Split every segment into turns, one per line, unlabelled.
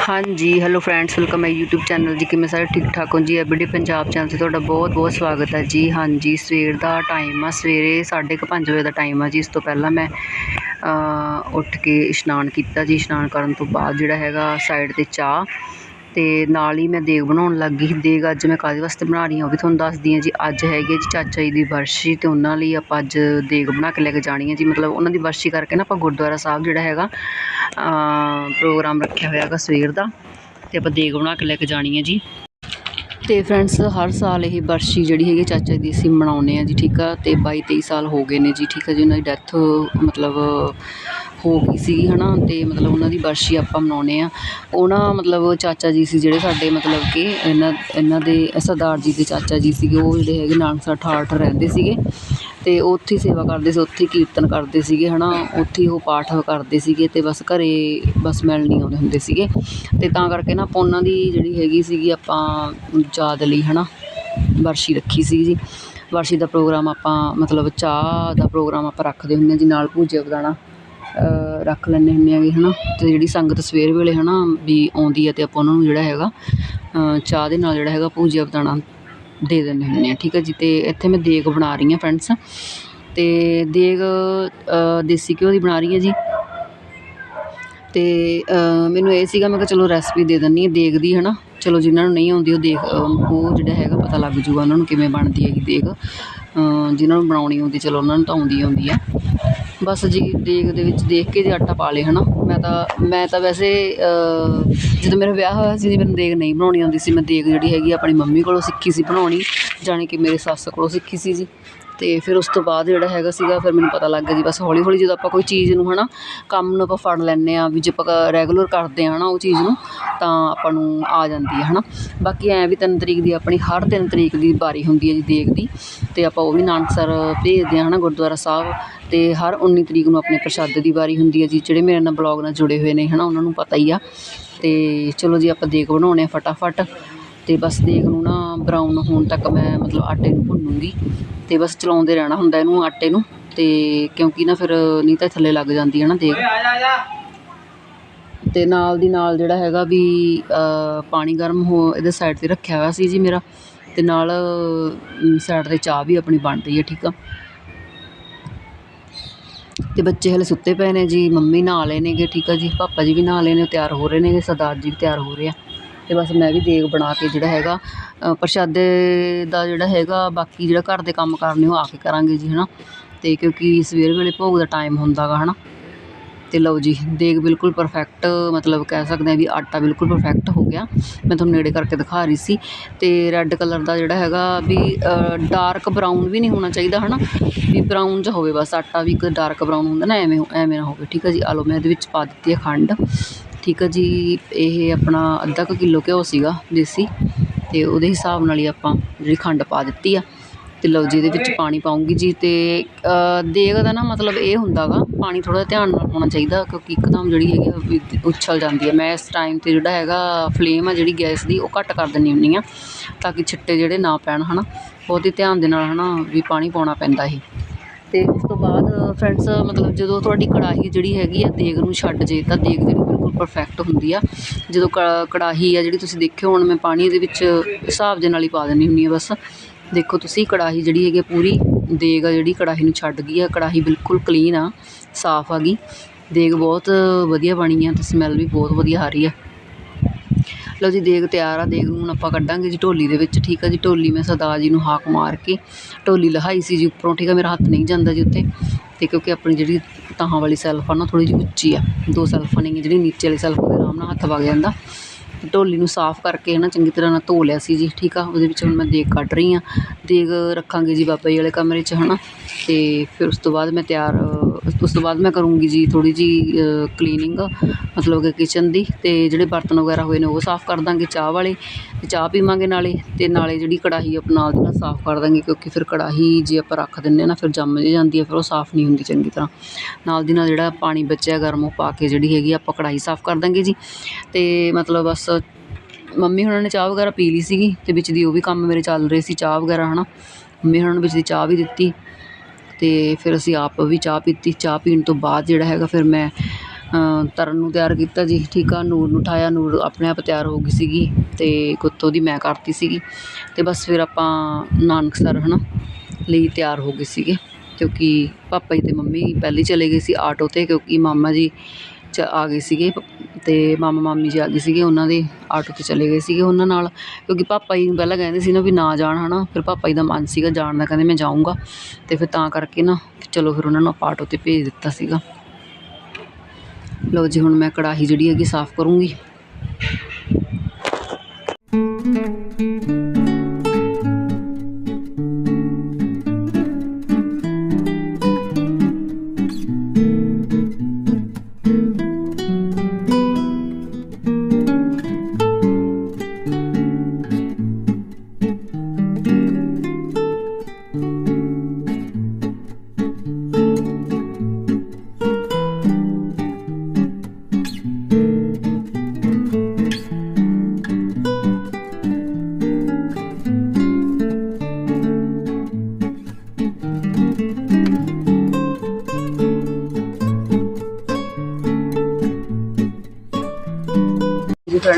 ਹਾਂਜੀ hello friends welcome ਹੈ YouTube channel ਜੀ। ਕਿਵੇਂ ਸਾਰੇ ਠੀਕ ਠਾਕ ਹੋ ਜੀ? ਐਬੀਡੀ ਪੰਜਾਬ ਚੈਨਲ 'ਤੇ ਤੁਹਾਡਾ ਬਹੁਤ ਬਹੁਤ ਸਵਾਗਤ ਹੈ ਜੀ। ਹਾਂਜੀ, ਸਵੇਰ ਦਾ ਟਾਈਮ ਆ, ਸਵੇਰੇ 5:30 ਵਜੇ ਦਾ ਟਾਈਮ ਆ ਜੀ। ਇਸ ਤੋਂ ਪਹਿਲਾਂ ਮੈਂ ਉੱਠ ਕੇ ਇਸ਼ਨਾਨ ਕੀਤਾ ਜੀ। ਇਸ਼ਨਾਨ ਕਰਨ ਤੋਂ ਬਾਅਦ ਜਿਹੜਾ ਹੈਗਾ ਸਾਈਡ ਤੇ ਚਾਹ ਅਤੇ ਨਾਲ ਹੀ ਮੈਂ ਦੇਗ ਬਣਾਉਣ ਲੱਗ ਗਈ। ਦੇਗ ਅੱਜ ਮੈਂ ਕਾਹਦੇ ਵਾਸਤੇ ਬਣਾ ਰਹੀ ਹਾਂ, ਉਹ ਵੀ ਤੁਹਾਨੂੰ ਦੱਸਦੀ ਹਾਂ ਜੀ। ਅੱਜ ਹੈਗੀ ਹੈ ਜੀ ਚਾਚਾ ਜੀ ਦੀ ਬਰਸ਼ੀ ਅਤੇ ਉਹਨਾਂ ਲਈ ਆਪਾਂ ਅੱਜ ਦੇਗ ਬਣਾ ਕੇ ਲੈ ਕੇ ਜਾਣੀ ਹੈ ਜੀ। ਮਤਲਬ ਉਹਨਾਂ ਦੀ ਬਰਸ਼ੀ ਕਰਕੇ ਨਾ ਆਪਾਂ ਗੁਰਦੁਆਰਾ ਸਾਹਿਬ ਜਿਹੜਾ ਹੈਗਾ ਪ੍ਰੋਗਰਾਮ ਰੱਖਿਆ ਹੋਇਆ ਹੈਗਾ ਸਵੇਰ ਦਾ ਅਤੇ ਆਪਾਂ ਦੇਗ ਬਣਾ ਕੇ ਲੈ ਕੇ ਜਾਣੀ ਹੈ ਜੀ। ਤੇ ਫਰੈਂਡਸ ਹਰ ਸਾਲ ਇਹ ਬਰਸ਼ੀ ਜਿਹੜੀ ਹੈਗੀ ਚਾਚਾ ਜੀ ਦੀ ਅਸੀਂ ਮਨਾਉਂਦੇ ਆ ਜੀ, ਠੀਕ ਆ? ਤੇ 22 23 ਸਾਲ ਹੋ ਗਏ ਨੇ ਜੀ, ਠੀਕ ਆ ਜੀ? ਉਹਨਾਂ ਦੀ ਡੈਥ ਮਤਲਬ ਹੋ ਗਈ ਸੀਗੀ ਹੈ ਨਾ ਅਤੇ ਮਤਲਬ ਉਹਨਾਂ ਦੀ ਬਰਸ਼ੀ ਆਪਾਂ ਮਨਾਉਂਦੇ ਆ ਉਹਨਾਂ ਮਤਲਬ ਚਾਚਾ ਜੀ ਸੀ ਜਿਹੜੇ ਸਾਡੇ ਮਤਲਬ ਕਿ ਇਹਨਾਂ ਇਹਨਾਂ ਦੇ ਸਰਦਾਰ ਜੀ ਦੇ ਚਾਚਾ ਜੀ ਸੀਗੇ, ਉਹ ਜਿਹੜੇ ਹੈਗੇ ਨਾਨਕਸਰ ਠਾਠ ਰਹਿੰਦੇ ਸੀਗੇ। ਤੇ ਉੱਥੇ ਸੇਵਾ ਕਰਦੇ ਸੀ, ਉੱਥੇ ਕੀਰਤਨ ਕਰਦੇ ਸੀਗੇ ਹੈ ਨਾ ਉੱਥੇ ਉਹ ਪਾਠ ਕਰਦੇ ਸੀਗੇ ਅਤੇ ਬਸ ਘਰ ਬਸ ਮਿਲਣ ਨਹੀਂ ਆਉਂਦੇ ਹੁੰਦੇ ਸੀਗੇ। ਅਤੇ ਤਾਂ ਕਰਕੇ ਨਾ ਆਪਾਂ ਉਹਨਾਂ ਦੀ ਜਿਹੜੀ ਹੈਗੀ ਸੀਗੀ, ਆਪਾਂ ਯਾਦ ਲਈ ਹੈ ਨਾ ਬਰਸ਼ੀ ਰੱਖੀ ਸੀ ਜੀ। ਵਰਸ਼ੀ ਦਾ ਪ੍ਰੋਗਰਾਮ ਆਪਾਂ, ਮਤਲਬ ਚਾਹ ਦਾ ਪ੍ਰੋਗਰਾਮ ਆਪਾਂ ਰੱਖਦੇ ਹੁੰਦੇ ਹਾਂ ਜੀ, ਨਾਲ ਭੁਜੀਆ ਬਦਾਣਾ ਰੱਖ ਲੈਂਦੇ ਹੁੰਦੇ ਹੈਗੇ ਨਾ ਅਤੇ ਜਿਹੜੀ ਸੰਗਤ ਸਵੇਰ ਵੇਲੇ ਹੈ ਨਾ ਵੀ ਆਉਂਦੀ ਹੈ ਅਤੇ ਆਪਾਂ ਉਹਨਾਂ ਨੂੰ ਜਿਹੜਾ ਹੈਗਾ ਚਾਹ ਦੇ ਨਾਲ ਜਿਹੜਾ ਹੈਗਾ ਭੁਜੀਆ ਬਦਾਣਾ ਦੇ ਦਿੰਦੇ ਹੁੰਦੇ ਹਾਂ ਠੀਕ ਹੈ ਜੀ? ਅਤੇ ਇੱਥੇ ਮੈਂ ਦੇਗ ਬਣਾ ਰਹੀ ਹਾਂ ਫਰੈਂਡਸ ਅਤੇ ਦੇਗ ਦੇਸੀ ਘਿਓ ਦੀ ਬਣਾ ਰਹੀ ਹਾਂ ਜੀ। ਅਤੇ ਮੈਨੂੰ ਇਹ ਸੀਗਾ, ਮੈਂ ਕਿਹਾ ਚਲੋ ਰੈਸਪੀ ਦੇ ਦਿੰਦੀ ਹਾਂ ਦੇਗ ਦੀ ਹੈ ਨਾ ਚਲੋ ਜਿਨ੍ਹਾਂ ਨੂੰ ਨਹੀਂ ਆਉਂਦੀ ਉਹ ਦੇਖ ਉਹ ਜਿਹੜਾ ਹੈਗਾ ਪਤਾ ਲੱਗ ਜੂਗਾ ਉਹਨਾਂ ਨੂੰ ਕਿਵੇਂ ਬਣਦੀ ਹੈਗੀ ਦੇਗ। ਜਿਨ੍ਹਾਂ ਨੂੰ ਬਣਾਉਣੀ ਆਉਂਦੀ, ਚਲੋ ਉਹਨਾਂ ਨੂੰ ਤਾਂ ਆਉਂਦੀ ਆਉਂਦੀ ਆ। ਬਸ ਜੀ ਦੇਗ ਦੇ ਵਿੱਚ ਦੇਖ ਕੇ ਜੇ ਆਟਾ ਪਾ ਲਿਆ ਹੈ ਨਾ ਮੈਂ ਤਾਂ ਮੈਂ ਤਾਂ ਵੈਸੇ ਜਦੋਂ ਮੇਰਾ ਵਿਆਹ ਹੋਇਆ ਸੀ ਜੀ, ਮੈਨੂੰ ਦੇਗ ਨਹੀਂ ਬਣਾਉਣੀ ਆਉਂਦੀ ਸੀ। ਮੈਂ ਦੇਗ ਜਿਹੜੀ ਹੈਗੀ ਆਪਣੀ ਮੰਮੀ ਕੋਲੋਂ ਸਿੱਖੀ ਸੀ ਬਣਾਉਣੀ, ਜਾਣੀ ਕਿ ਮੇਰੇ ਸੱਸ ਕੋਲੋਂ ਸਿੱਖੀ ਸੀ ਜੀ। ਤੇ ਫਿਰ ਉਸ ਤੋਂ ਬਾਅਦ ਜਿਹੜਾ ਹੈਗਾ ਸੀਗਾ, ਫਿਰ ਮੈਨੂੰ ਪਤਾ ਲੱਗ ਗਿਆ ਜੀ ਬਸ ਹੌਲੀ ਹੌਲੀ ਜਦੋਂ ਆਪਾਂ ਕੋਈ ਚੀਜ਼ ਨੂੰ ਹੈ ਨਾ ਕੰਮ ਨੂੰ ਆਪਾਂ ਫੜ ਲੈਂਦੇ ਹਾਂ, ਵੀ ਜੇ ਆਪਾਂ ਰੈਗੂਲਰ ਕਰਦੇ ਆ ਨਾ ਉਹ ਚੀਜ਼ ਨੂੰ, ਤਾਂ ਆਪਾਂ ਨੂੰ ਆ ਜਾਂਦੀ ਹੈ ਨਾ ਬਾਕੀ ਐਂ ਵੀ ਤਿੰਨ ਤਰੀਕ ਦੀ ਆਪਣੀ, ਹਰ ਤਿੰਨ ਤਰੀਕ ਦੀ ਵਾਰੀ ਹੁੰਦੀ ਹੈ ਜੀ ਦੇਗ ਦੀ ਅਤੇ ਆਪਾਂ ਉਹ ਵੀ ਨਾਨਕਸਰ ਭੇਜਦੇ ਹਾਂ ਹੈ ਨਾ ਗੁਰਦੁਆਰਾ ਸਾਹਿਬ ਅਤੇ ਹਰ 19 ਤਰੀਕ ਨੂੰ ਆਪਣੇ ਪ੍ਰਸ਼ਾਦੇ ਦੀ ਵਾਰੀ ਹੁੰਦੀ ਹੈ ਜੀ, ਜਿਹੜੇ ਮੇਰੇ ਨਾਲ ਬਲੌਗ ਨਾਲ ਜੁੜੇ ਹੋਏ ਨੇ ਹੈ ਨਾ ਉਹਨਾਂ ਨੂੰ ਪਤਾ ਹੀ ਆ। ਅਤੇ ਚਲੋ ਜੀ ਆਪਾਂ ਦੇਗ ਬਣਾਉਣੇ ਆ ਫਟਾਫਟ। ਤੇ ਬਸ ਦੇਗ ਨੂੰ ਨਾ ਬਰਾਊਨ ਹੋਣ ਤੱਕ ਮੈਂ ਮਤਲਬ ਆਟੇ ਨੂੰ ਭੁੰਨੂੰਗੀ ਤੇ ਬਸ ਚਲਾਉਂਦੇ ਰਹਿਣਾ ਹੁੰਦਾ ਇਹਨੂੰ ਆਟੇ ਨੂੰ ਤੇ ਕਿਉਂਕਿ ਨਾ ਫਿਰ ਨਹੀਂ ਤਾਂ ਥੱਲੇ ਲੱਗ ਜਾਂਦੀ ਹੈ ਨਾ ਦੇਗ ਤੇ ਨਾਲ ਦੀ ਨਾਲ ਜਿਹੜਾ ਹੈਗਾ ਵੀ ਪਾਣੀ ਗਰਮ ਹੋ ਇਹਦੇ ਸਾਈਡ ਤੇ ਰੱਖਿਆ ਹੋਇਆ ਸੀ ਜੀ ਮੇਰਾ ਤੇ ਨਾਲ ਸਾਈਡ ਤੇ ਚਾਹ ਵੀ ਆਪਣੀ ਬਣ ਰਹੀ ਹੈ ਠੀਕ ਆ। ਤੇ ਬੱਚੇ ਹਲੇ ਸੁੱਤੇ ਪਏ ਨੇ ਜੀ ਮੰਮੀ ਨਹਾ ਲਏ ਨੇਗੇ ਠੀਕ ਆ ਜੀ ਪਾਪਾ ਜੀ ਵੀ ਨਹਾ ਨੇ ਉਹ ਤਿਆਰ ਹੋ ਰਹੇ ਨੇਗੇ ਸਰਦਾਰ ਜੀ ਵੀ ਤਿਆਰ ਹੋ ਰਹੇ ਆ। ਅਤੇ ਬਸ ਮੈਂ ਵੀ ਦੇਗ ਬਣਾ ਕੇ ਜਿਹੜਾ ਹੈਗਾ ਪ੍ਰਸ਼ਾਦੇ ਦਾ ਜਿਹੜਾ ਹੈਗਾ, ਬਾਕੀ ਜਿਹੜਾ ਘਰ ਦੇ ਕੰਮ ਕਾਰ ਨੇ ਉਹ ਆ ਕੇ ਕਰਾਂਗੇ ਜੀ ਹੈ ਨਾ ਅਤੇ ਕਿਉਂਕਿ ਸਵੇਰ ਵੇਲੇ ਭੋਗ ਦਾ ਟਾਈਮ ਹੁੰਦਾ ਗਾ ਹੈ ਨਾ ਅਤੇ ਲਓ ਜੀ, ਦੇਗ ਬਿਲਕੁਲ ਪਰਫੈਕਟ ਮਤਲਬ ਕਹਿ ਸਕਦੇ ਆ ਵੀ ਆਟਾ ਬਿਲਕੁਲ ਪਰਫੈਕਟ ਹੋ ਗਿਆ। ਮੈਂ ਤੁਹਾਨੂੰ ਨੇੜੇ ਕਰਕੇ ਦਿਖਾ ਰਹੀ ਸੀ। ਅਤੇ ਰੈੱਡ ਕਲਰ ਦਾ ਜਿਹੜਾ ਹੈਗਾ ਵੀ ਡਾਰਕ ਬਰਾਊਨ ਵੀ ਨਹੀਂ ਹੋਣਾ ਚਾਹੀਦਾ, ਹਨਾ। ਵੀ ਬਰਾਊਨ 'ਚ ਹੋਵੇ ਬਸ ਆਟਾ ਵੀ, ਇੱਕ ਡਾਰਕ ਬਰਾਊਨ ਹੁੰਦਾ ਨਾ, ਐਵੇਂ ਐਵੇਂ ਨਾ ਹੋਵੇ, ਠੀਕ ਹੈ ਜੀ। ਆ ਲਓ, ਮੈਂ ਇਹਦੇ ਵਿੱਚ ਪਾ ਦਿੱਤੀ ਹੈ ਖੰਡ। ਠੀਕ ਆ ਜੀ, ਇਹ ਆਪਣਾ ਅੱਧਾ ਕੁ ਕਿਲੋ ਘਿਓ ਸੀਗਾ ਦੇਸੀ ਅਤੇ ਉਹਦੇ ਹਿਸਾਬ ਨਾਲ ਹੀ ਆਪਾਂ ਜਿਹੜੀ ਖੰਡ ਪਾ ਦਿੱਤੀ ਆ। ਅਤੇ ਲਓ ਜੀ, ਇਹਦੇ ਵਿੱਚ ਪਾਣੀ ਪਾਉਂਗੀ ਜੀ ਅਤੇ ਦੇਗ ਦਾ ਨਾ ਮਤਲਬ ਇਹ ਹੁੰਦਾ ਗਾ, ਪਾਣੀ ਥੋੜਾ ਧਿਆਨ ਨਾਲ ਪਾਉਣਾ ਚਾਹੀਦਾ ਕਿਉਂਕਿ ਇੱਕਦਮ ਜਿਹੜੀ ਹੈਗੀ ਆ ਵੀ ਉਛਲ ਜਾਂਦੀ ਹੈ ਮੈਂ ਇਸ ਟਾਈਮ ਤੇ ਜਿਹੜਾ ਹੈਗਾ ਫਲੇਮ ਆ ਜਿਹੜੀ ਗੈਸ ਦੀ, ਉਹ ਘੱਟ ਕਰ ਦਿੰਦੀ ਹੁੰਦੀ ਆ ਤਾਂ ਕਿ ਛਿੱਟੇ ਜਿਹੜੇ ਨਾ ਪੈਣ ਹਨਾ, ਬਹੁਤ ਹੀ ਧਿਆਨ ਦੇ ਨਾਲ ਹੈ ਨਾ ਵੀ ਪਾਣੀ ਪਾਉਣਾ ਪੈਂਦਾ ਇਹ ਅਤੇ ਉਸ ਤੋਂ ਬਾਅਦ ਫਰੈਂਡਸ ਮਤਲਬ ਜਦੋਂ ਤੁਹਾਡੀ ਕੜਾਹੀ ਜਿਹੜੀ ਹੈਗੀ ਆ ਦੇਗ ਨੂੰ ਛੱਡ ਜੇ ਤਾਂ ਦੇਗ ਜਿਹੜੀ ਬਿਲਕੁਲ ਪਰਫੈਕਟ ਹੁੰਦੀ ਆ। ਜਦੋਂ ਕ- ਕੜਾਹੀ ਆ ਜਿਹੜੀ ਤੁਸੀਂ ਦੇਖਿਓ, ਹੁਣ ਮੈਂ ਪਾਣੀ ਇਹਦੇ ਵਿੱਚ ਹਿਸਾਬ ਦੇ ਨਾਲ ਹੀ ਪਾ ਦਿੰਦੀ ਹੁੰਦੀ ਆ ਬਸ। ਦੇਖੋ ਤੁਸੀਂ, ਕੜਾਹੀ ਜਿਹੜੀ ਹੈਗੀ ਆ ਪੂਰੀ ਦੇਗ ਆ ਜਿਹੜੀ ਕੜਾਹੀ ਨੂੰ ਛੱਡ ਗਈ ਆ। ਕੜਾਹੀ ਬਿਲਕੁਲ ਕਲੀਨ ਆ, ਸਾਫ਼ ਆ ਗਈ। ਦੇਗ ਬਹੁਤ ਵਧੀਆ ਬਣੀ ਆ ਤੇ ਸਮੈਲ ਵੀ ਬਹੁਤ ਵਧੀਆ ਆ ਰਹੀ ਆ। ਲਓ ਜੀ, ਦੇਗ ਤਿਆਰ ਆ, ਦੇਗ ਨੂੰ ਹੁਣ ਆਪਾਂ ਕੱਢਾਂਗੇ ਜੀ ਢੋਲੀ ਦੇ ਵਿੱਚ, ਠੀਕ ਆ ਜੀ। ਢੋਲੀ ਮੈਂ ਸਦਾ ਜੀ ਨੂੰ ਹਾਕ ਮਾਰ ਕੇ ਢੋਲੀ ਲਹਾਈ ਸੀ ਜੀ ਉੱਪਰੋਂ, ਠੀਕ ਆ। ਮੇਰਾ ਹੱਥ ਨਹੀਂ ਜਾਂਦਾ ਜੀ ਉੱਤੇ। ਤੇ ਕਿਉਂਕਿ ਆਪਣੀ ਜਿਹੜੀ ਤਾਹਾਂ ਵਾਲੀ ਸੈਲਫ ਆ ਨਾ ਥੋੜੀ ਜਿਹੀ ਉੱਚੀ ਆ। ਦੋ ਸੈਲਫਾਂ ਨਹੀਂ ਜਿਹੜੀ ਨੀਚੇ ਵਾਲੀ ਸੈਲਫ ਦੇ ਆਰਾਮ ਨਾਲ ਹੱਥ ਵਗ ਜਾਂਦਾ। ਤੇ ਢੋਲੀ ਨੂੰ ਸਾਫ਼ ਕਰਕੇ ਨਾ ਚੰਗੀ ਤਰ੍ਹਾਂ ਨਾਲ ਧੋ ਲਿਆ ਸੀ ਜੀ, ਠੀਕ ਆ। ਉਹਦੇ ਵਿੱਚ ਹੁਣ ਮੈਂ ਦੇਗ ਕੱਢ ਰਹੀ ਆ। ਦੇਗ ਰੱਖਾਂਗੇ ਜੀ ਬਾਬਾ ਜੀ ਵਾਲੇ ਕਮਰੇ 'ਚ, ਹਨਾ। ਤੇ ਫਿਰ ਉਸ ਤੋਂ ਬਾਅਦ ਮੈਂ ਤਿਆਰ ਉਸ ਤੋਂ ਬਾਅਦ ਮੈਂ ਕਰੂੰਗੀ ਜੀ ਥੋੜ੍ਹੀ ਜਿਹੀ ਕਲੀਨਿੰਗ ਮਤਲਬ ਕਿ ਕਿਚਨ ਦੀ ਅਤੇ ਜਿਹੜੇ ਬਰਤਨ ਵਗੈਰਾ ਹੋਏ ਨੇ ਉਹ ਸਾਫ਼ ਕਰ ਦਾਂਗੇ ਚਾਹ ਵਾਲੇ ਅਤੇ ਚਾਹ ਪੀਵਾਂਗੇ ਨਾਲੇ ਅਤੇ ਨਾਲੇ ਜਿਹੜੀ ਕੜਾਹੀ ਆਪਾਂ ਨਾਲ ਦੀ ਨਾਲ ਸਾਫ਼ ਕਰ ਦਾਂਗੇ ਕਿਉਂਕਿ ਫਿਰ ਕੜਾਹੀ ਜੇ ਆਪਾਂ ਰੱਖ ਦਿੰਦੇ ਹਾਂ ਨਾ ਫਿਰ ਜੰਮ ਜੇ ਜਾਂਦੀ ਹੈ ਫਿਰ ਉਹ ਸਾਫ਼ ਨਹੀਂ ਹੁੰਦੀ ਚੰਗੀ ਤਰ੍ਹਾਂ। ਨਾਲ ਦੀ ਨਾਲ ਜਿਹੜਾ ਪਾਣੀ ਬਚਿਆ ਗਰਮ ਉਹ ਪਾ ਕੇ ਜਿਹੜੀ ਹੈਗੀ ਆਪਾਂ ਕੜਾਹੀ ਸਾਫ਼ ਕਰ ਦਾਂਗੇ ਜੀ ਅਤੇ ਮਤਲਬ ਬਸ ਮੰਮੀ ਹੋਣਾ ਨੇ ਚਾਹ ਵਗੈਰਾ ਪੀ ਲਈ ਸੀਗੀ ਅਤੇ ਵਿੱਚ ਦੀ ਉਹ ਵੀ ਕੰਮ ਮੇਰੇ ਚੱਲ ਰਹੇ ਸੀ ਚਾਹ ਵਗੈਰਾ ਹੈ ਨਾ ਮੰਮੀ ਹੋਣਾ ਨੇ ਵਿੱਚ ਦੀ ਚਾਹ ਵੀ ਦਿੱਤੀ ਅਤੇ ਫਿਰ ਅਸੀਂ ਆਪ ਵੀ ਚਾਹ ਪੀਤੀ। ਚਾਹ ਪੀਣ ਤੋਂ ਬਾਅਦ ਜਿਹੜਾ ਹੈਗਾ ਫਿਰ ਮੈਂ ਤਰਨ ਨੂੰ ਤਿਆਰ ਕੀਤਾ ਜੀ, ਠੀਕ ਆ? ਨੂਰ ਨੂੰ ਉਠਾਇਆ। ਨੂਰ ਆਪਣੇ ਆਪ ਤਿਆਰ ਹੋ ਗਈ ਸੀਗੀ ਅਤੇ ਗੁੱਤੋਂ ਦੀ ਮੈਂ ਕਰਤੀ ਸੀਗੀ। ਅਤੇ ਬਸ ਫਿਰ ਆਪਾਂ ਨਾਨਕਸਰ ਹੈ ਨਾ ਲਈ ਤਿਆਰ ਹੋ ਗਏ ਸੀਗੇ। ਕਿਉਂਕਿ ਪਾਪਾ ਜੀ ਅਤੇ ਮੰਮੀ ਪਹਿਲੇ ਚਲੇ ਗਏ ਸੀ ਆਟੋ 'ਤੇ, ਕਿਉਂਕਿ ਮਾਮਾ ਜੀ ਚ ਆ ਗਏ ਸੀਗੇ ਅਤੇ ਮਾਮਾ ਮਾਮੀ ਜੀ ਆ ਗਏ ਸੀਗੇ, ਉਹਨਾਂ ਦੇ ਆਟੋ 'ਤੇ ਚਲੇ ਗਏ ਸੀਗੇ ਉਹਨਾਂ ਨਾਲ, ਕਿਉਂਕਿ ਪਾਪਾ ਜੀ ਨੂੰ ਪਹਿਲਾਂ ਕਹਿੰਦੇ ਸੀ ਨਾ ਵੀ ਨਾ ਜਾਣ ਹੈ ਨਾ ਫਿਰ ਪਾਪਾ ਜੀ ਦਾ ਮਨ ਸੀਗਾ ਜਾਣ ਦਾ, ਕਹਿੰਦੇ ਮੈਂ ਜਾਊਂਗਾ ਅਤੇ ਫਿਰ ਤਾਂ ਕਰਕੇ ਨਾ ਚਲੋ ਫਿਰ ਉਹਨਾਂ ਨੂੰ ਆਪਾਂ ਆਟੋ 'ਤੇ ਭੇਜ ਦਿੱਤਾ ਸੀਗਾ। ਲਓ ਜੀ, ਹੁਣ ਮੈਂ ਕੜਾਹੀ ਜਿਹੜੀ ਹੈਗੀ ਸਾਫ਼ ਕਰੂੰਗੀ।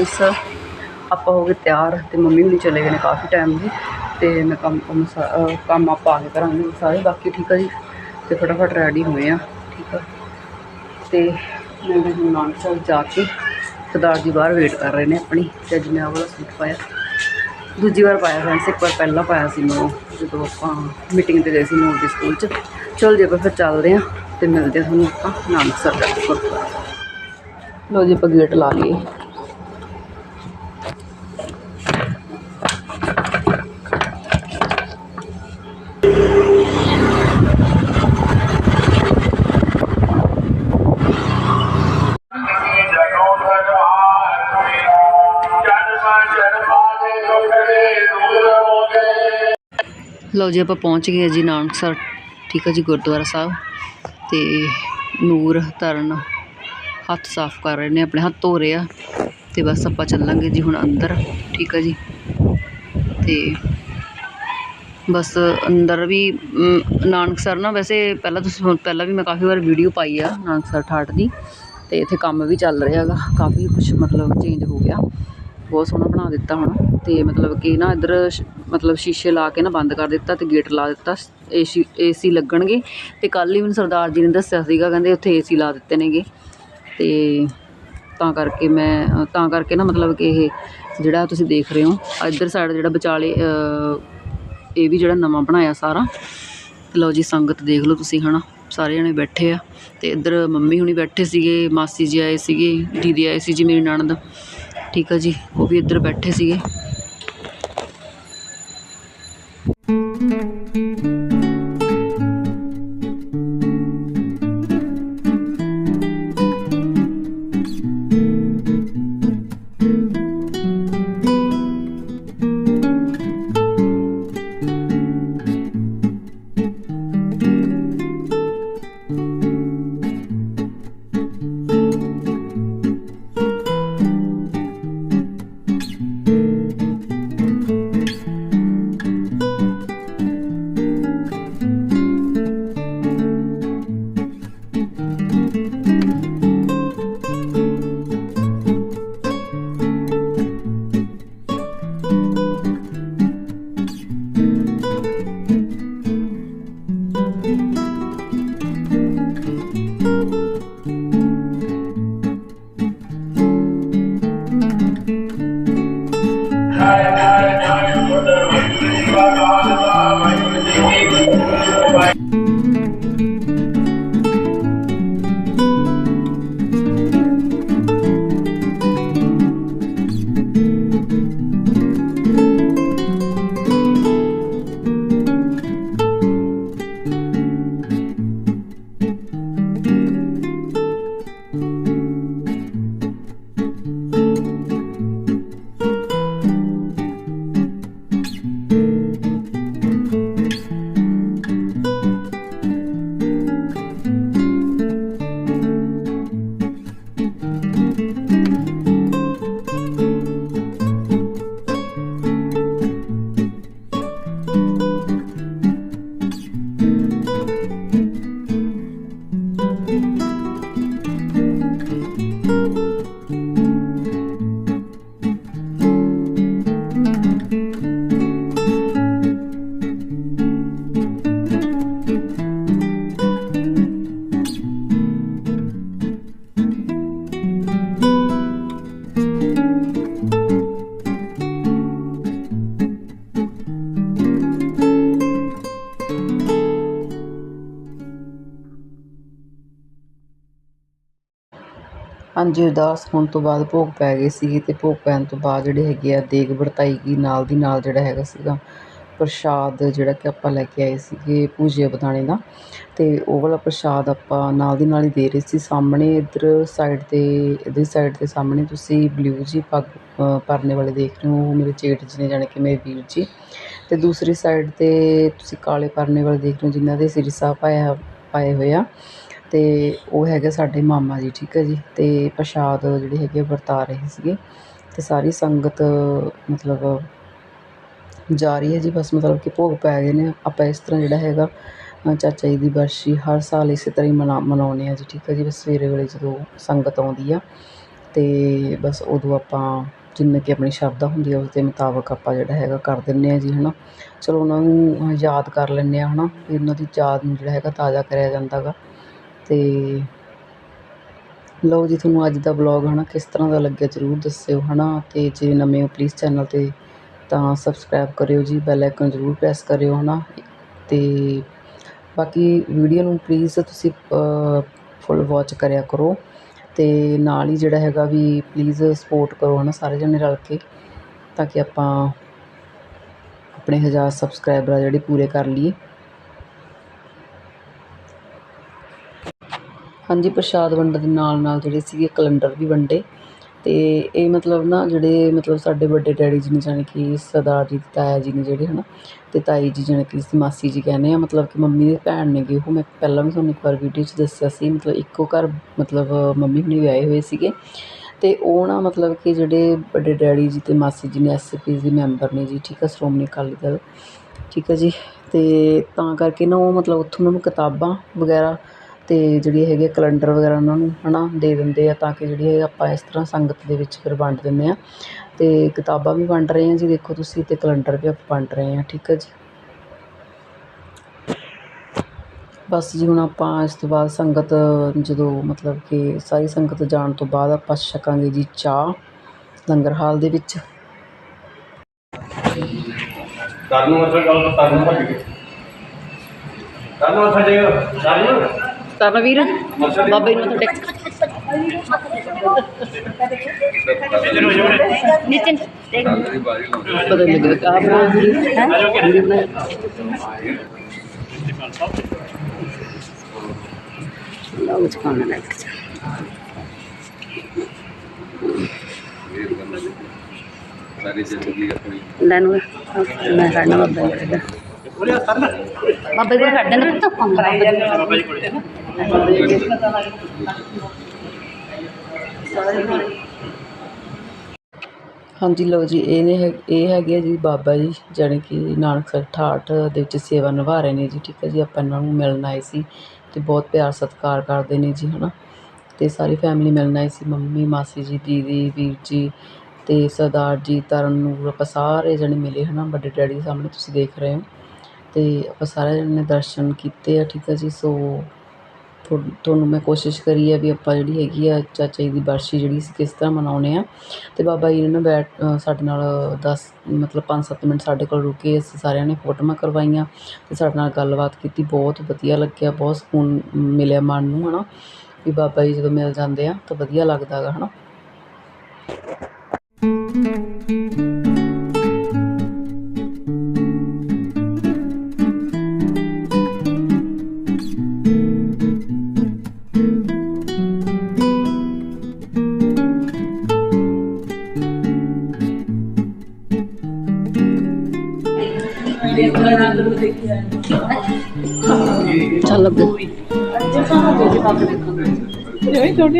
ਫਰੈਂਡਸ ਆਪਾਂ ਹੋ ਗਏ ਤਿਆਰ ਤੇ ਮੰਮੀ ਹੁਣੀ ਚਲੇ ਗਏ ਨੇ ਕਾਫੀ ਟਾਈਮ ਦੇ ਤੇ ਮੈਂ ਕੰਮ ਕੰਮ ਕੰਮ ਆਪਾਂ ਆ ਕੇ ਕਰਾਂਗੇ ਸਾਰੇ, ਬਾਕੀ ਠੀਕ ਆ ਜੀ। ਤੇ ਫਟਾਫਟ ਰੈਡੀ ਹੋਏ ਆ, ਠੀਕ ਆ। ਤੇ ਮੈਂ ਵੀ ਹੁਣ ਨਾਨਕਸਰ ਜਾ ਕੇ ਸਰਦਾਰ ਜੀ ਬਾਹਰ ਵੇਟ ਕਰ ਰਹੇ ਨੇ ਆਪਣੀ, ਤੇ ਅੱਜ ਮੈਂ ਆਹ ਵਾਲਾ ਸੂਟ ਪਾਇਆ। ਦੂਜੀ ਵਾਰ ਪਾਇਆ ਫਰੈਂਡਸ ਇੱਕ ਵਾਰ ਪਹਿਲਾਂ ਪਾਇਆ ਸੀ ਮੈਂ ਜਦੋਂ ਆਪਾਂ ਮੀਟਿੰਗ ਤੇ ਗਏ ਸੀ ਮੋਦੀ ਸਕੂਲ 'ਚ। ਚਲ ਜੇ ਆਪਾਂ ਫਿਰ ਚੱਲਦੇ ਆ ਤੇ ਮਿਲਦੇ ਆ ਤੁਹਾਨੂੰ ਆਪਾਂ ਨਾਨਕਸਰ ਜਾ ਕੇ ਗੁਰਦੁਆਰਾ ਲੋ ਜੀ, ਆਪਾਂ ਗੇਟ ਲਾ ਲਈਏ। ਲਓ ਜੀ ਆਪਾਂ ਪਹੁੰਚ ਗਏ ਹਾਂ ਜੀ ਨਾਨਕਸਰ ਠੀਕ ਹੈ ਜੀ ਗੁਰਦੁਆਰਾ ਸਾਹਿਬ ਤੇ ਨੂਰ ਧਰਨ ਹੱਥ ਸਾਫ਼ ਕਰ ਰਹੇ ਨੇ ਆਪਣੇ ਹੱਥ ਧੋ ਰਹੇ ਆ ਤੇ ਬਸ ਆਪਾਂ ਚੱਲਾਂਗੇ ਜੀ ਹੁਣ ਅੰਦਰ ਠੀਕ ਹੈ ਜੀ ਤੇ ਬਸ ਅੰਦਰ ਵੀ ਮ, ਨਾਨਕਸਰ ਨਾ ਵੈਸੇ ਪਹਿਲਾਂ ਤੁਸੀਂ ਪਹਿਲਾਂ ਵੀ ਮੈਂ ਕਾਫੀ ਵਾਰ ਵੀਡੀਓ ਪਾਈ ਆ ਨਾਨਕਸਰ ਠਾਠ ਦੀ ਤੇ ਇੱਥੇ ਕੰਮ ਵੀ ਚੱਲ ਰਿਹਾ ਹੈਗਾ ਕਾਫੀ ਕੁਝ ਮਤਲਬ ਚੇਂਜ ਹੋ ਗਿਆ। ਬਹੁਤ ਸੋਹਣਾ ਬਣਾ ਦਿੱਤਾ ਹੁਣ। ਤੇ ਮਤਲਬ ਕਿ ਨਾ ਇੱਧਰ ਸ਼- ਮਤਲਬ ਸ਼ੀਸ਼ੇ ਲਾ ਕੇ ਨਾ ਬੰਦ ਕਰ ਦਿੱਤਾ ਤੇ ਗੇਟ ਲਾ ਦਿੱਤਾ। ਏਸੀ ਏਸੀ ਲੱਗਣਗੇ। ਤੇ ਕੱਲ ਹੀ ਮੈਨੂੰ ਸਰਦਾਰ ਜੀ ਨੇ ਦੱਸਿਆ ਸੀਗਾ, ਕਹਿੰਦੇ ਉੱਥੇ ਏਸੀ ਲਾ ਦਿੱਤੇ ਨੇਗੇ। ਤੇ ਤਾਂ ਕਰਕੇ ਮੈਂ, ਤਾਂ ਕਰਕੇ ਨਾ ਮਤਲਬ ਕਿ ਇਹ ਜਿਹੜਾ ਤੁਸੀਂ ਦੇਖ ਰਹੇ ਹੋ ਇੱਧਰ ਸਾਈਡ ਜਿਹੜਾ ਵਿਚਾਲੇ ਇਹ ਵੀ ਜਿਹੜਾ ਨਵਾਂ ਬਣਾਇਆ ਸਾਰਾ। ਲਓ ਜੀ, ਸੰਗਤ ਦੇਖ ਲਓ ਤੁਸੀਂ ਹਨਾ। ਸਾਰੇ ਜਣੇ ਬੈਠੇ ਆ। ਤੇ ਇੱਧਰ ਮੰਮੀ ਹੁਣੀ ਬੈਠੇ ਸੀਗੇ, ਮਾਸੀ ਜੀ ਆਏ ਸੀਗੇ, ਦੀਦੀ ਆਏ ਸੀ ਜੀ, ਮੇਰੀ ਨਣਦ। ਠੀਕ ਆ ਜੀ ਉਹ ਵੀ ਇੱਧਰ ਬੈਠੇ ਸੀਗੇ। Bye. ਹਾਂਜੀ, ਉਦਾਸ ਹੋਣ ਤੋਂ ਬਾਅਦ ਭੋਗ ਪੈ ਗਏ ਸੀਗੇ ਅਤੇ ਭੋਗ ਪੈਣ ਤੋਂ ਬਾਅਦ ਜਿਹੜੇ ਹੈਗੇ ਆ ਦੇਗ ਵਰਤਾਈ ਗਈ, ਨਾਲ ਦੀ ਨਾਲ ਜਿਹੜਾ ਹੈਗਾ ਸੀਗਾ ਪ੍ਰਸ਼ਾਦ ਜਿਹੜਾ ਕਿ ਆਪਾਂ ਲੈ ਕੇ ਆਏ ਸੀਗੇ ਪੂਜੇ ਬਦਾਣੇ ਦਾ ਅਤੇ ਉਹ ਵਾਲਾ ਪ੍ਰਸ਼ਾਦ ਆਪਾਂ ਨਾਲ ਦੀ ਨਾਲ ਹੀ ਦੇ ਰਹੇ ਸੀ। ਸਾਹਮਣੇ ਇੱਧਰ ਸਾਈਡ ਤੇ, ਇਹਦੀ ਸਾਈਡ ਤੇ ਸਾਹਮਣੇ ਤੁਸੀਂ ਬਲਿਊ ਜੀ ਪੱਗ ਪਰਨੇ ਵਾਲੇ ਦੇਖ ਰਹੇ ਹੋ, ਉਹ ਮੇਰੇ ਜੇਠ ਜੀ ਨੇ ਜਾਣੀ ਕਿ ਮੇਰੇ ਵੀਰ ਜੀ। ਅਤੇ ਦੂਸਰੀ ਸਾਈਡ ਤੇ ਤੁਸੀਂ ਕਾਲੇ ਪਰਨੇ ਵਾਲੇ ਦੇਖ ਰਹੇ ਹੋ, ਜਿਨ੍ਹਾਂ ਦੇ ਸਿਰ ਸਾਹਿਬ ਪਾਇਆ, ਪਾਏ ਹੋਏ ਆ। ਅਤੇ ਉਹ ਹੈਗੇ ਸਾਡੇ ਮਾਮਾ ਜੀ, ਠੀਕ ਹੈ ਜੀ। ਅਤੇ ਪ੍ਰਸ਼ਾਦ ਜਿਹੜੇ ਹੈਗੇ ਵਰਤਾ ਰਹੇ ਸੀਗੇ। ਅਤੇ ਸਾਰੀ ਸੰਗਤ, ਮਤਲਬ ਜਾ ਰਹੀ ਹੈ ਜੀ। ਬਸ ਮਤਲਬ ਕਿ ਭੋਗ ਪੈ ਗਏ ਨੇ। ਆਪਾਂ ਇਸ ਤਰ੍ਹਾਂ ਜਿਹੜਾ ਹੈਗਾ ਚਾਚਾ ਜੀ ਦੀ ਬਰਸ਼ੀ ਹਰ ਸਾਲ ਇਸੇ ਤਰ੍ਹਾਂ ਹੀ ਮਨਾ, ਮਨਾਉਂਦੇ ਹਾਂ ਜੀ, ਠੀਕ ਹੈ ਜੀ। ਬਸ ਸਵੇਰੇ ਵੇਲੇ ਜਦੋਂ ਸੰਗਤ ਆਉਂਦੀ ਆ ਅਤੇ ਬਸ ਉਦੋਂ ਆਪਾਂ ਜਿੰਨੇ ਕਿ ਆਪਣੀ ਸ਼ਰਧਾ ਹੁੰਦੀ ਆ ਉਸ ਦੇ ਮੁਤਾਬਕ ਆਪਾਂ ਜਿਹੜਾ ਹੈਗਾ ਕਰ ਦਿੰਦੇ ਹਾਂ ਜੀ ਹੈ ਨਾ ਚਲੋ ਉਹਨਾਂ ਨੂੰ ਯਾਦ ਕਰ ਲੈਂਦੇ ਹਾਂ ਹੈ ਨਾ ਵੀ ਉਹਨਾਂ ਦੀ ਯਾਦ ਨੂੰ ਜਿਹੜਾ ਹੈਗਾ ਤਾਜ਼ਾ ਕਰਿਆ ਜਾਂਦਾ ਗਾ ਅਤੇ ਲਓ ਜੀ, ਤੁਹਾਨੂੰ ਅੱਜ ਦਾ ਵਲੌਗ ਨਾ ਕਿਸ ਤਰ੍ਹਾਂ ਦਾ ਲੱਗਿਆ ਜ਼ਰੂਰ ਦੱਸਿਓ ਹੈ ਨਾ ਅਤੇ ਜੇ ਨਵੇਂ ਹੋ ਪਲੀਜ਼ ਚੈਨਲ ਤੇ ਤਾਂ ਸਬਸਕ੍ਰਾਈਬ ਕਰਿਓ ਜੀ ਬੈਲ ਆਈਕਨ ਜ਼ਰੂਰ ਪ੍ਰੈਸ ਕਰਿਓ ਹੈ ਨਾ ਅਤੇ ਬਾਕੀ ਵੀਡੀਓ ਨੂੰ ਪਲੀਜ਼ ਤੁਸੀਂ ਫੁੱਲ ਵਾਚ ਕਰਿਆ ਕਰੋ ਅਤੇ ਨਾਲ ਹੀ ਜਿਹੜਾ ਹੈਗਾ ਵੀ ਪਲੀਜ਼ ਸਪੋਰਟ ਕਰੋ ਹੈ ਨਾ ਸਾਰੇ ਜਣੇ ਰਲ ਕੇ, ਤਾਂ ਕਿ ਆਪਾਂ ਆਪਣੇ 1000 ਸਬਸਕ੍ਰਾਈਬਰ ਆ ਜਿਹੜੇ ਪੂਰੇ ਕਰ ਲਈਏ। ਹਾਂਜੀ, ਪ੍ਰਸ਼ਾਦ ਵੰਡਣ ਦੇ ਨਾਲ ਨਾਲ ਜਿਹੜੇ ਸੀਗੇ ਕੈਲੰਡਰ ਵੀ ਵੰਡੇ। ਅਤੇ ਇਹ ਮਤਲਬ ਨਾ ਜਿਹੜੇ ਮਤਲਬ ਸਾਡੇ ਵੱਡੇ ਡੈਡੀ ਜੀ ਨੇ ਜਾਣੀ ਕਿ ਸਰਦਾਰ ਜੀ, ਤਾਇਆ ਜੀ ਨੇ ਜਿਹੜੇ ਹੈ ਨਾ ਅਤੇ ਤਾਈ ਜੀ ਜਾਣੀ ਕਿ ਅਸੀਂ ਮਾਸੀ ਜੀ ਕਹਿੰਦੇ ਹਾਂ ਮਤਲਬ ਕਿ ਮੰਮੀ ਦੇ ਭੈਣ ਨੇਗੇ ਉਹ। ਮੈਂ ਪਹਿਲਾਂ ਵੀ ਤੁਹਾਨੂੰ ਇੱਕ ਵਾਰ ਵੀਡੀਓ 'ਚ ਦੱਸਿਆ ਸੀ, ਮਤਲਬ ਇੱਕੋ ਘਰ ਮਤਲਬ ਮੰਮੀ ਹੁਣੀ ਵਿਆਹੇ ਹੋਏ ਸੀਗੇ। ਅਤੇ ਉਹ ਨਾ ਮਤਲਬ ਕਿ ਜਿਹੜੇ ਵੱਡੇ ਡੈਡੀ ਜੀ ਅਤੇ ਮਾਸੀ ਜੀ ਨੇ ਐਸਪੀ ਦੇ ਮੈਂਬਰ ਨੇ ਜੀ, ਠੀਕ ਆ, ਸ਼੍ਰੋਮਣੀ ਅਕਾਲੀ ਦਲ, ਠੀਕ ਆ ਜੀ। ਅਤੇ ਤਾਂ ਕਰਕੇ ਨਾ ਉਹ ਮਤਲਬ ਉੱਥੋਂ ਉਹਨਾਂ ਨੂੰ ਕਿਤਾਬਾਂ ਵਗੈਰਾ ਅਤੇ ਜਿਹੜੀ ਹੈਗੇ ਕੈਲੰਡਰ ਵਗੈਰਾ ਉਹਨਾਂ ਨੂੰ ਹੈ ਨਾ ਦੇ ਦਿੰਦੇ ਆ ਤਾਂ ਕਿ ਜਿਹੜੀ ਹੈ ਆਪਾਂ ਇਸ ਤਰ੍ਹਾਂ ਸੰਗਤ ਦੇ ਵਿੱਚ ਫਿਰ ਵੰਡ ਦਿੰਦੇ ਹਾਂ ਅਤੇ ਕਿਤਾਬਾਂ ਵੀ ਵੰਡ ਰਹੇ ਹਾਂ ਜੀ, ਦੇਖੋ ਤੁਸੀਂ ਅਤੇ ਕੈਲੰਡਰ ਵੀ ਆਪਾਂ ਵੰਡ ਰਹੇ ਹਾਂ ਠੀਕ ਹੈ ਜੀ। ਬਸ ਜੀ, ਹੁਣ ਆਪਾਂ ਇਸ ਤੋਂ ਬਾਅਦ ਸੰਗਤ ਜਦੋਂ ਮਤਲਬ ਕਿ ਸਾਰੀ ਸੰਗਤ ਜਾਣ ਤੋਂ ਬਾਅਦ ਆਪਾਂ ਛਕਾਂਗੇ ਜੀ ਚਾਹ ਲੰਗਰ ਹਾਲ ਦੇ ਵਿੱਚ।
ਕਰਨ ਨੂੰ ਗੱਲ ਕਰਨ ਭੱਜ ਗਏ। ਕਰਨ ਨੂੰ ਕਰਨ
ਕਰਨਵੀਰ ਬਾਬੇ ਨੂੰ ਤੁਹਾਡੇ
ਨਿਤਿਨ
ਪਤਾ ਲੱਗਿਆ ਆਪ ਹੈ ਲਾਉ ਚਕਾਣਾ ਲੱਗ
ਸਾਰੀ ਜ਼ਿੰਦਗੀ ਆਪਣੀ
ਲੈਣੂ ਮੈਂ ਕਰਨਾ ਬਾਬਾ ਜੀ ਦਾ ਬਾਬਾ ਜੀ ਕੱਢ ਦੇਣਾ ਤਾਂ ਬਾਬਾ ਜੀ ਕੋਲ
ਹਾਂਜੀ ਲਓ ਜੀ ਇਹ ਨੇ ਹੈ- ਇਹ ਹੈਗੇ ਆ ਜੀ ਬਾਬਾ ਜੀ ਜਾਣੀ ਕਿ ਨਾਨਕਸਰ ਠਾਠ ਦੇ ਵਿੱਚ ਸੇਵਾ ਨਿਭਾ ਰਹੇ ਨੇ ਜੀ ਠੀਕ ਹੈ ਜੀ। ਆਪਾਂ ਇਹਨਾਂ ਨੂੰ ਮਿਲਣ ਆਏ ਸੀ ਤੇ ਬਹੁਤ ਪਿਆਰ ਸਤਿਕਾਰ ਕਰਦੇ ਨੇ ਜੀ ਹਨਾ। ਤੇ ਸਾਰੀ ਫੈਮਿਲੀ ਮਿਲਣ ਆਈ ਸੀ ਮੰਮੀ ਮਾਸੀ ਜੀ ਦੀਦੀ ਵੀਰ ਜੀ ਤੇ ਸਰਦਾਰ ਜੀ ਤਰਨ ਨੂਰ ਆਪਾਂ ਸਾਰੇ ਜਣੇ ਮਿਲੇ ਹਨਾ। ਵੱਡੇ ਡੈਡੀ ਦੇ ਸਾਹਮਣੇ ਤੁਸੀਂ ਦੇਖ ਰਹੇ ਹੋ। ਅਤੇ ਆਪਾਂ ਸਾਰੇ ਜਣੇ ਨੇ ਦਰਸ਼ਨ ਕੀਤੇ ਆ, ਠੀਕ ਆ ਜੀ? ਸੋ ਤੁਹਾ- ਤੁਹਾਨੂੰ ਮੈਂ ਕੋਸ਼ਿਸ਼ ਕਰੀ ਆ ਵੀ ਆਪਾਂ ਜਿਹੜੀ ਹੈਗੀ ਆ ਚਾਚਾ ਜੀ ਦੀ ਬਰਸ਼ੀ ਜਿਹੜੀ ਅਸੀਂ ਕਿਸ ਤਰ੍ਹਾਂ ਮਨਾਉਂਦੇ ਹਾਂ ਅਤੇ ਬਾਬਾ ਜੀ ਨੇ ਬੈਠ ਸਾਡੇ ਨਾਲ ਦਸ, ਮਤਲਬ 5-7 ਮਿੰਟ ਸਾਡੇ ਕੋਲ ਰੁਕੇ, ਅਸੀਂ ਸਾਰਿਆਂ ਨੇ ਫੋਟੋਆਂ ਕਰਵਾਈਆਂ ਅਤੇ ਸਾਡੇ ਨਾਲ ਗੱਲਬਾਤ ਕੀਤੀ, ਬਹੁਤ ਵਧੀਆ ਲੱਗਿਆ, ਬਹੁਤ ਸਕੂਨ ਮਿਲਿਆ ਮਨ ਨੂੰ ਹੈ ਨਾ ਵੀ ਬਾਬਾ ਜੀ ਜਦੋਂ ਮਿਲ ਜਾਂਦੇ ਆ ਤਾਂ ਵਧੀਆ ਲੱਗਦਾ ਗਾ
ਹੈ ਨਾ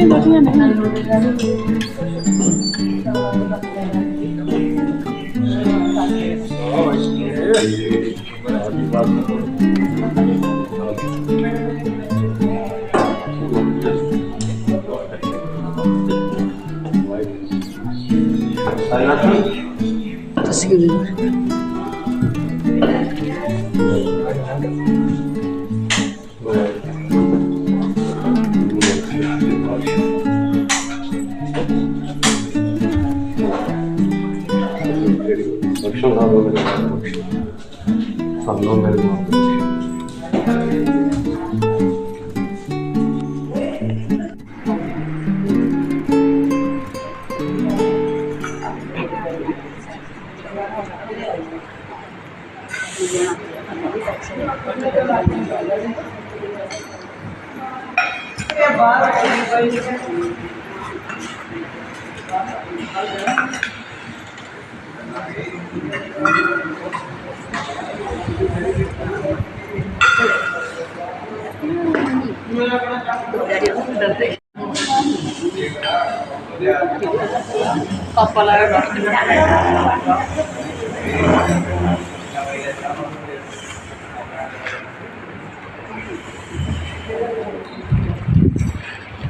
ਤੁਸੀਂ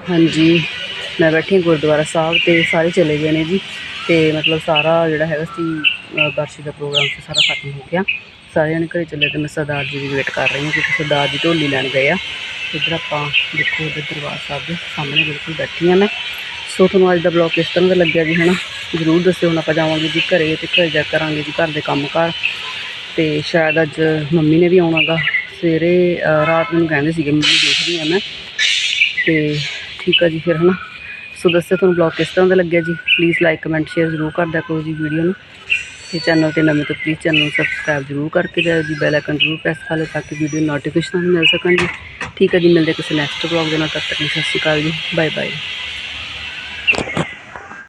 ਹਾਂਜੀ ਮੈਂ ਬੈਠੀ ਹਾਂ ਗੁਰਦੁਆਰਾ ਸਾਹਿਬ ਤੇ ਸਾਰੇ ਚਲੇ ਗਏ ਨੇ ਜੀ ਤੇ ਮਤਲਬ ਸਾਰਾ ਜਿਹੜਾ ਹੈਗਾ ਸੀ ਅ, ਬਰਸ਼ੀ ਦਾ ਪ੍ਰੋਗਰਾਮ ਸੀ ਸਾਰਾ ਖਤਮ ਹੋ ਗਿਆ। ਸਾਰੇ ਜਣੇ ਘਰੇ ਚੱਲੇ ਤੇ ਮੈਂ ਸਰਦਾਰ ਜੀ ਦੀ ਵੇਟ ਕਰ ਰਹੀ ਹਾਂ ਕਿਉਂਕਿ ਸਰਦਾਰ ਜੀ ਢੋਲੀ ਲੈਣ ਗਏ ਆ। ਇੱਧਰ ਆਪਾਂ ਦੇਖੋ ਇੱਧਰ ਦਰਬਾਰ ਸਾਹਿਬ ਦੇ ਸਾਹਮਣੇ ਬਿਲਕੁਲ ਬੈਠੀ ਹਾਂ ਮੈਂ। ਸੋ ਤੁਹਾਨੂੰ ਅੱਜ ਦਾ ਬਲੌਗ ਕਿਸ ਤਰ੍ਹਾਂ ਦਾ ਲੱਗਿਆ ਜੀ ਹਨਾ, ਜ਼ਰੂਰ ਦੱਸਿਓ ਹੁਣ ਆਪਾਂ ਜਾਵਾਂਗੇ ਜੀ ਘਰੇ ਤੇ ਘਰ ਜਾ ਕਰਾਂਗੇ ਜੀ ਘਰ ਦੇ ਕੰਮ ਕਾਰ ਤੇ ਸ਼ਾਇਦ ਅੱਜ ਮੰਮੀ ਨੇ ਵੀ ਆਉਣਾਗਾ, ਸਵੇਰੇ ਰਾਤ ਨੂੰ ਕਹਿੰਦੇ ਸੀਗੇ, ਮੰਮੀ ਦੇਖਦੀ ਆ ਮੈਂ। ਤੇ ਠੀਕ ਆ ਜੀ ਫਿਰ ਹਨਾ। ਸੋ ਦੱਸਿਓ ਤੁਹਾਨੂੰ ਬਲੌਗ ਕਿਸ ਤਰ੍ਹਾਂ ਦਾ ਲੱਗਿਆ ਜੀ? ਪਲੀਜ਼ ਲਾਈਕ ਕਮੈਂਟ ਸ਼ੇਅਰ ਜ਼ਰੂਰ ਕਰਦਿਆ ਕਰੋ ਜੀ ਵੀਡੀਓ ਨੂੰ। ਇਸ ਚੈਨਲ ਤੇ ਨਵੇਂ ਤੋਂ ਪਲੀਜ਼ ਚੈਨਲ ਨੂੰ ਸਬਸਕ੍ਰਾਈਬ ਜ਼ਰੂਰ ਕਰਕੇ ਜਾਓ ਜੀ ਬੈਲ ਆਈਕਨ ਜ਼ਰੂਰ ਪ੍ਰੈਸ ਕਰ ਲਓ ਤਾਂ ਕਿ ਵੀਡੀਓ ਨੋਟੀਫਿਕੇਸ਼ਨ ਮਿਲ ਸਕਣ ਜੀ। ਠੀਕ ਹੈ ਜੀ, ਮਿਲਦੇ ਕਿਸੇ ਨੈਕਸਟ ਵਲੌਗ ਦੇ ਨਾਲ, ਤਦ ਤੱਕ ਸਤਿ ਸ਼੍ਰੀ ਅਕਾਲ ਜੀ। Bye bye